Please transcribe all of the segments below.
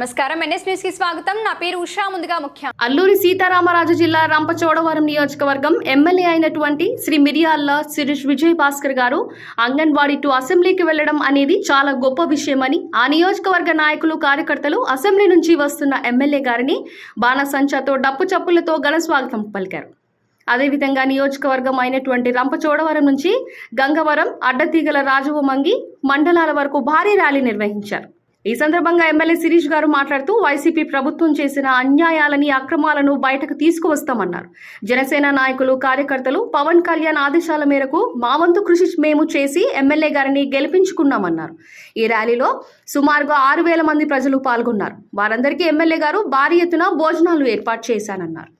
నమస్కారం. ఎన్ఎస్ న్యూస్కి స్వాగతం. నా పేరు ఉషా ముందుగా ముఖ్య అల్లూరి సీతారామరాజు జిల్లా రంపచోడవరం నియోజకవర్గం ఎమ్మెల్యే అయినటువంటి శ్రీ మిరియాల్ల శిరీష్ విజయ్ భాస్కర్ గారు అంగన్వాడీ టు అసెంబ్లీకి వెళ్ళడం అనేది చాలా గొప్ప విషయమని ఆ నియోజకవర్గ నాయకులు కార్యకర్తలు అసెంబ్లీ నుంచి వస్తున్న ఎమ్మెల్యే గారిని బాణసంచాతో డప్పు చప్పులతో ఘన స్వాగతం పలికారు. అదేవిధంగా నియోజకవర్గం అయినటువంటి రంపచోడవరం నుంచి గంగవరం అడ్డతీగల రాజవమంగి మండలాల వరకు భారీ ర్యాలీ నిర్వహించారు. ఈ సందర్భంగా ఎమ్మెల్యే శిరీష్ గారు మాట్లాడుతూ వైసీపీ ప్రభుత్వం చేసిన అన్యాయాలని అక్రమాలను బయటకు తీసుకువస్తామన్నారు. జనసేన నాయకులు కార్యకర్తలు పవన్ కళ్యాణ్ ఆదేశాల మేరకు మా వంతు కృషి మేము చేసి ఎమ్మెల్యే గారిని గెలిపించుకున్నామన్నారు. ఈ ర్యాలీలో సుమారుగా ఆరు వేల మంది ప్రజలు పాల్గొన్నారు. వారందరికీ ఎమ్మెల్యే గారు భారీ ఎత్తున భోజనాలు ఏర్పాటు చేశానన్నారు.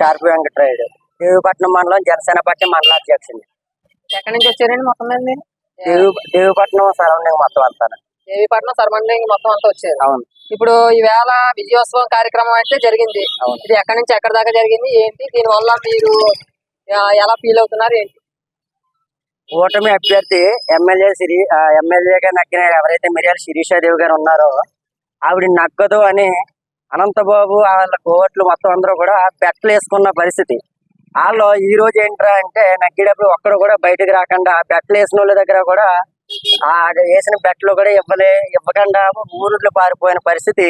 చార్పి వెంకటరాయుడు. దేవిపట్నం మండలం జనసేన పార్టీ మండల అధ్యక్షుని. ఎక్కడి నుంచి వచ్చారండి మొత్తం మీద మీరు? దేవి దేవిపట్నం సరౌండింగ్ మొత్తం అంతా. దేవీపట్నం సరమండలింగ్ మొత్తం అంతా వచ్చారు. అవును. ఇప్పుడు ఈవేళ విజయోత్సవం కార్యక్రమం అయితే జరిగింది. ఇది ఎక్కడి నుంచి ఎక్కడి దాకా జరిగింది? ఏంటి? దీని వల్ల మీరు ఎలా ఫీల్ అవుతున్నారు? ఏంటి? కూటమి అభ్యర్థి ఎమ్మెల్యే సిరి ఎమ్మెల్యేగా నగ్గిన ఎవరైతే మిర్యాల శిరీషాదేవి గారు ఉన్నారో ఆవిడ నగ్గదు అని అనంతబాబు వాళ్ళ కోవట్లు మొత్తం అందరూ కూడా బెట్టలు వేసుకున్న పరిస్థితి. వాళ్ళు ఈ రోజు ఏంట్రా అంటే నగ్గేటప్పుడు ఒక్కడు కూడా బయటకు రాకుండా బెట్టలు వేసిన వాళ్ళ దగ్గర కూడా ఆ వేసిన బెట్టలు కూడా ఇవ్వలే ఇవ్వకుండా ఊరులో పారిపోయిన పరిస్థితి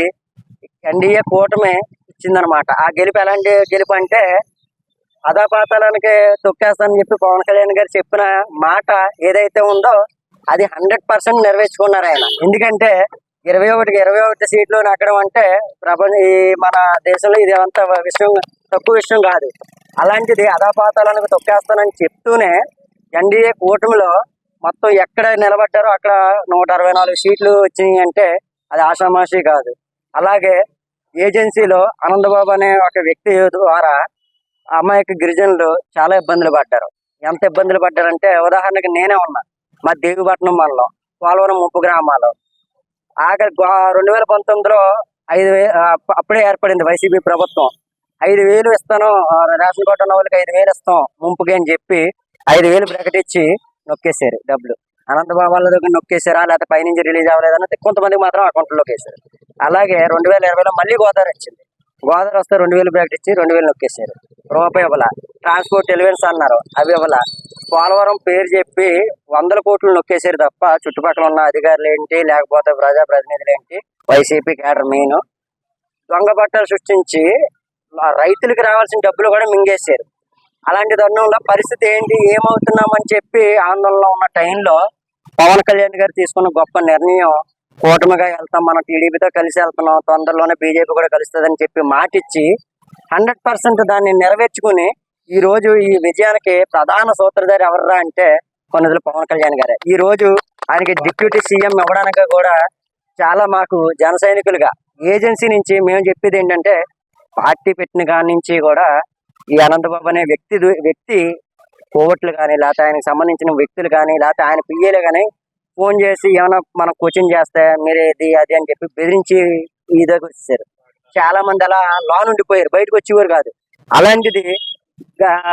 ఎన్డీఏ కూటమి ఇచ్చిందనమాట ఆ గెలుపు ఎలాంటి గెలుపు అంటే అధాపాతాలానికి తొక్కేస్తానని చెప్పి పవన్ కళ్యాణ్ గారు చెప్పిన మాట ఏదైతే ఉందో అది హండ్రెడ్ పర్సెంట్ నెరవేర్చుకున్నారు ఆయన. ఎందుకంటే ఇరవై ఒకటికి ఇరవై ఒకటి సీట్లు నక్కడం అంటే ప్రపంచ ఈ మన దేశంలో ఇది అంత విషయం తక్కువ విషయం కాదు. అలాంటిది అధాపాతాలకు తొక్కేస్తానని చెప్తూనే ఎన్డీఏ కూటమిలో మొత్తం ఎక్కడ నిలబడ్డారో అక్కడ నూట అరవై నాలుగు సీట్లు వచ్చినాయి అంటే అది ఆషామాషి కాదు. అలాగే ఏజెన్సీలో ఆనందబాబు అనే ఒక వ్యక్తి ద్వారా అమాయక గిరిజనులు చాలా ఇబ్బందులు పడ్డారు. ఎంత ఇబ్బందులు పడ్డారంటే ఉదాహరణకి నేనే ఉన్నా మా దేవిపట్నం మండలం పోలవరం ముప్పు గ్రామాలు. ఆఖరి రెండు వేల పంతొమ్మిదిలో ఐదు అప్పుడే ఏర్పడింది వైసీపీ ప్రభుత్వం. ఐదు వేలు ఇస్తాను రేషన్ కార్డు ఉన్న వాళ్ళకి ఐదు వేలు ఇస్తాం ముంపుకి అని చెప్పి ఐదు వేలు ప్రకటించి నొక్కేశారు డబ్బులు. అనంతబాబు వాళ్ళ దగ్గర నొక్కేశారా లేకపోతే పైనుంచి రిలీజ్ అవ్వలేదని కొంతమందికి మాత్రం అకౌంట్లోకి వేశారు అలాగే రెండు వేల ఇరవైలో మళ్ళీ గోదావరి వచ్చింది. గోదావరి వస్తే రెండు వేలు ప్రకటించి రెండు వేలు నొక్కేశారు. రూపాయి ఇవ్వాల. ట్రాన్స్పోర్ట్ ఎలివెన్స్ అన్నారు అవి ఇవ్వాల. పోలవరం పేరు చెప్పి వందల కోట్లు నొక్కేశారు తప్ప చుట్టుపక్కల ఉన్న అధికారులు ఏంటి లేకపోతే ప్రజా ప్రతినిధులు ఏంటి? YCP cadre main. దొంగ బట్టలు సృష్టించి రైతులకు రావాల్సిన డబ్బులు కూడా మింగేశారు. అలాంటి తరుణంలో పరిస్థితి ఏంటి ఏమవుతున్నామని చెప్పి ఆందోళనలో ఉన్న టైంలో పవన్ కళ్యాణ్ గారు తీసుకున్న గొప్ప నిర్ణయం కూటమిగా వెళ్తాం మనం టీడీపీతో కలిసి వెళ్తున్నాం తొందరలోనే బీజేపీ కూడా కలుస్తుందని చెప్పి మాటిచ్చి హండ్రెడ్ పర్సెంట్ దాన్ని నెరవేర్చుకుని ఈ రోజు ఈ విజయానికి ప్రధాన సూత్రధారి ఎవర్రా అంటే కొన్నదిలో పవన్ కళ్యాణ్ గారే. ఈ రోజు ఆయనకి డిప్యూటీ సీఎం ఇవ్వడానికి కూడా చాలా మాకు జన సైనికులుగా ఏజెన్సీ నుంచి మేము చెప్పేది ఏంటంటే పార్టీ పెట్టిన కాడి నుంచి కూడా ఈ అనంతబాబు అనే వ్యక్తి వ్యక్తి కోవట్లు కానీ లేకపోతే ఆయనకు సంబంధించిన వ్యక్తులు కానీ లేకపోతే ఆయన పిఏలు కానీ ఫోన్ చేసి ఏమైనా మనం కోచింగ్ చేస్తే మీరు ఇది అది అని చెప్పి బెదిరించి ఈ దగ్గర వచ్చేసారు. చాలా మంది అలా లోన్ ఉండిపోయారు. బయటకు వచ్చేవారు కాదు. అలాంటిది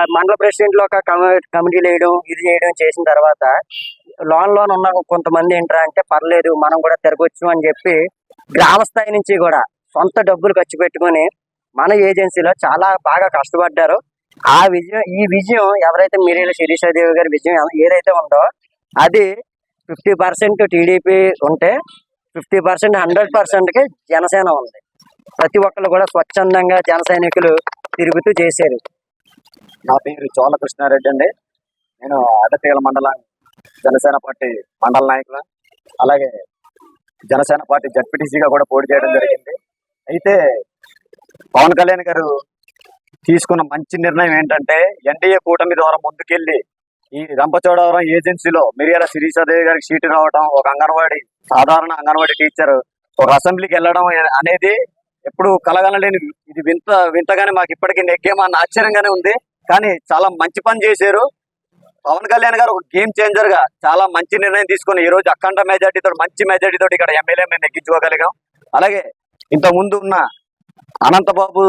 మండల ప్రెసిడెంట్లో ఒక కమి- కమిటీలు వేయడం ఇది చేయడం చేసిన తర్వాత లోన్ లోన్ ఉన్న కొంతమంది ఏంట్రా అంటే పర్లేదు మనం కూడా తిరగొచ్చు అని చెప్పి గ్రామ స్థాయి నుంచి కూడా సొంత డబ్బులు ఖర్చు పెట్టుకొని మన ఏజెన్సీలో చాలా బాగా కష్టపడ్డారు. ఆ విజయం ఈ విజయం ఎవరైతే మీరేళ్ళ శిరీషాదేవి గారి విజయం ఏదైతే ఉందో అది ఫిఫ్టీ పర్సెంట్ టీడీపీ ఉంటే ఫిఫ్టీ పర్సెంట్ హండ్రెడ్ పర్సెంట్కి జనసేన ఉంది. ప్రతి ఒక్కరు కూడా స్వచ్ఛందంగా జన తిరుగుతూ చేశారు నా పేరు చోళ కృష్ణారెడ్డి అండి. నేను అడ్డతీగల మండలం జనసేన పార్టీ మండల నాయకులు. అలాగే జనసేన పార్టీ జడ్పీటీసీగా కూడా పోటీ చేయడం జరిగింది. అయితే పవన్ కళ్యాణ్ గారు తీసుకున్న మంచి నిర్ణయం ఏంటంటే ఎన్డీఏ కూటమి ద్వారా ముందుకెళ్ళి ఈ రంపచోడవరం ఏజెన్సీలో మిరియాల శిరీషాదేవి గారికి సీటు రావడం ఒక అంగన్వాడీ సాధారణ అంగన్వాడీ టీచర్ ఒక అసెంబ్లీకి వెళ్ళడం అనేది ఎప్పుడు కలగనలేని ఇది వింత వింతగానే మాకు ఇప్పటికీ నెగ్గేమన్న ఆశ్చర్యంగానే ఉంది. కానీ చాలా మంచి పని చేశారు. పవన్ కళ్యాణ్ గారు ఒక గేమ్ చేంజర్గా చాలా మంచి నిర్ణయం తీసుకొని ఈ రోజు అఖండ మెజార్టీతో మంచి మెజార్టీ తోటి ఇక్కడ ఎమ్మెల్యే మేము నెగ్గించుకోగలిగాం. అలాగే ఇంత ముందు ఉన్న అనంతబాబు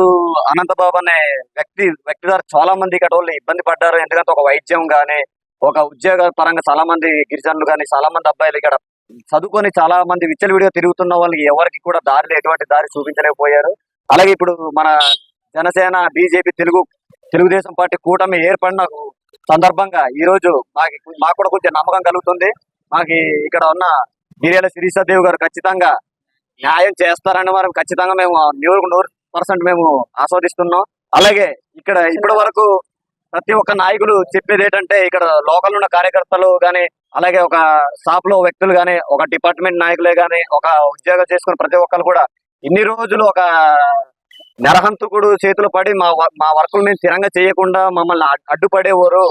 అనంతబాబు అనే వ్యక్తి వ్యక్తి ద్వారా చాలా మంది ఇక్కడ వాళ్ళు ఇబ్బంది పడ్డారు. ఎందుకంటే ఒక వైద్యం గానీ ఒక ఉద్యోగ పరంగా చాలా మంది గిరిజనులు కానీ చాలా మంది అబ్బాయిలు ఇక్కడ చదువుకొని చాలా మంది విచ్చలవిడిగా తిరుగుతున్న వాళ్ళకి ఎవరికి కూడా దారిలో ఎటువంటి దారి చూపించలేకపోయారు. అలాగే ఇప్పుడు మన జనసేన బీజేపీ తెలుగు తెలుగుదేశం పార్టీ కూటమి ఏర్పడిన సందర్భంగా ఈ రోజు మాకు మాకు కూడా కొంచెం నమ్మకం కలుగుతుంది. మాకు ఇక్కడ ఉన్న మిరియాల శిరీషాదేవి గారు ఖచ్చితంగా న్యాయం చేస్తారని మనం ఖచ్చితంగా మేము నూరు నూరు పర్సెంట్ మేము ఆస్వాదిస్తున్నాం. అలాగే ఇక్కడ ఇప్పటి వరకు ప్రతి ఒక్క నాయకులు చెప్పేది ఏంటంటే ఇక్కడ లోకల్ ఉన్న కార్యకర్తలు గాని అలాగే ఒక షాప్లో వ్యక్తులు కానీ ఒక డిపార్ట్మెంట్ నాయకులే గాని ఒక ఉద్యోగం చేసుకున్న ప్రతి ఒక్కరు కూడా ఇన్ని రోజులు ఒక నరహంతకుడు చేతులు పడి మా వ- మా వర్కులు మేము స్థిరంగా చేయకుండా మమ్మల్ని అడ్డుపడేవారు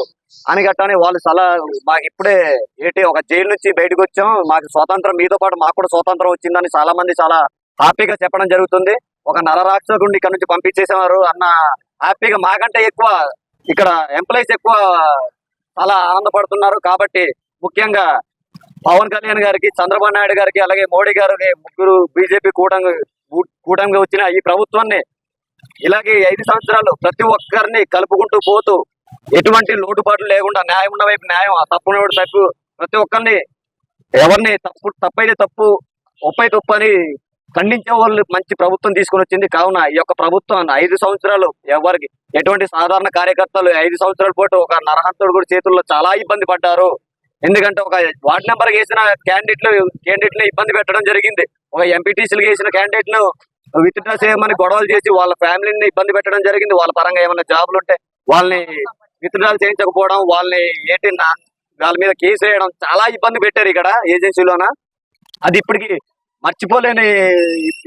అని గట్టని వాళ్ళు చాలా మాకు ఇప్పుడే ఏంటి ఒక జైలు నుంచి బయటకు వచ్చాం మాకు స్వాతంత్రం మీతో పాటు మాకు కూడా స్వాతంత్రం వచ్చిందని చాలా మంది చాలా హ్యాపీగా చెప్పడం జరుగుతుంది. ఒక నరరాక్షకుడిని ఇక్కడ నుంచి పంపించేసేవారు అన్న హ్యాపీగా మాకంటే ఎక్కువ ఇక్కడ ఎంప్లాయీస్ ఎక్కువ చాలా ఆనందపడుతున్నారు. కాబట్టి ముఖ్యంగా పవన్ కళ్యాణ్ గారికి చంద్రబాబు నాయుడు గారికి అలాగే మోడీ గారికి ముగ్గురు బీజేపీ కూటమి కూటమిగా వచ్చిన ఈ ప్రభుత్వాన్ని ఇలాగే ఐదు సంవత్సరాలు ప్రతి ఒక్కరిని కలుపుకుంటూ పోతూ ఎటువంటి లోటుపాట్లు లేకుండా న్యాయం ఉన్న వైపు న్యాయం ఆ తప్పున తప్పు ప్రతి ఒక్కరిని ఎవరిని తప్పు తప్పైతే తప్పు ఒప్పై తప్పు అని ఖండించే వాళ్ళు మంచి ప్రభుత్వం తీసుకొని వచ్చింది. కావున ఈ యొక్క ప్రభుత్వం ఐదు సంవత్సరాలు ఎవరికి ఎటువంటి సాధారణ కార్యకర్తలు ఐదు సంవత్సరాల పాటు ఒక నరహంతుడు కూడా చేతుల్లో చాలా ఇబ్బంది పడ్డారు. ఎందుకంటే ఒక వార్డ్ నెంబర్ వేసిన క్యాండిడేట్లు క్యాండిడేట్లు ఇబ్బంది పెట్టడం జరిగింది. ఒక ఎంపీటీసీలు వేసిన క్యాండిడేట్ను విత్డ్రా చేయమని గొడవలు చేసి వాళ్ళ ఫ్యామిలీని ఇబ్బంది పెట్టడం జరిగింది. వాళ్ళ పరంగా ఏమైనా జాబులు ఉంటే వాళ్ళని విత్డ్రాలు చేయించకపోవడం వాళ్ళని ఏంటి వాళ్ళ మీద కేసు వేయడం చాలా ఇబ్బంది పెట్టారు ఇక్కడ ఏజెన్సీలోన. అది ఇప్పటికి మర్చిపోలేని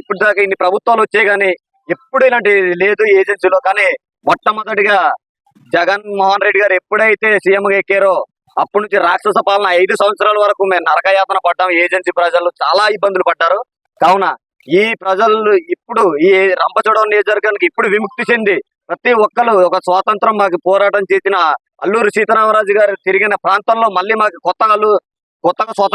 ఇప్పుడు దాకా ఇన్ని ప్రభుత్వాలు వచ్చాయి కానీ ఎప్పుడు ఇలాంటి లేదు ఏజెన్సీలో. కానీ మొట్టమొదటిగా జగన్ మోహన్ రెడ్డి గారు ఎప్పుడైతే సీఎం ఎక్కారో అప్పటి నుంచి రాక్షస పాలన ఐదు సంవత్సరాల వరకు మేము నరకయాతన పడ్డాం. ఏజెన్సీ ప్రజలు చాలా ఇబ్బందులు పడ్డారు. కావున ఈ ప్రజలు ఇప్పుడు ఈ రంపచోడవ నియోజకవర్గానికి ఇప్పుడు విముక్తి చెంది ప్రతి ఒక్కరు ఒక స్వాతంత్రం మాకు పోరాటం చేసిన అల్లూరి సీతారామరాజు గారు తిరిగిన ప్రాంతంలో మళ్ళీ మాకు కొత్త కొత్తగా స్వాతంత్రం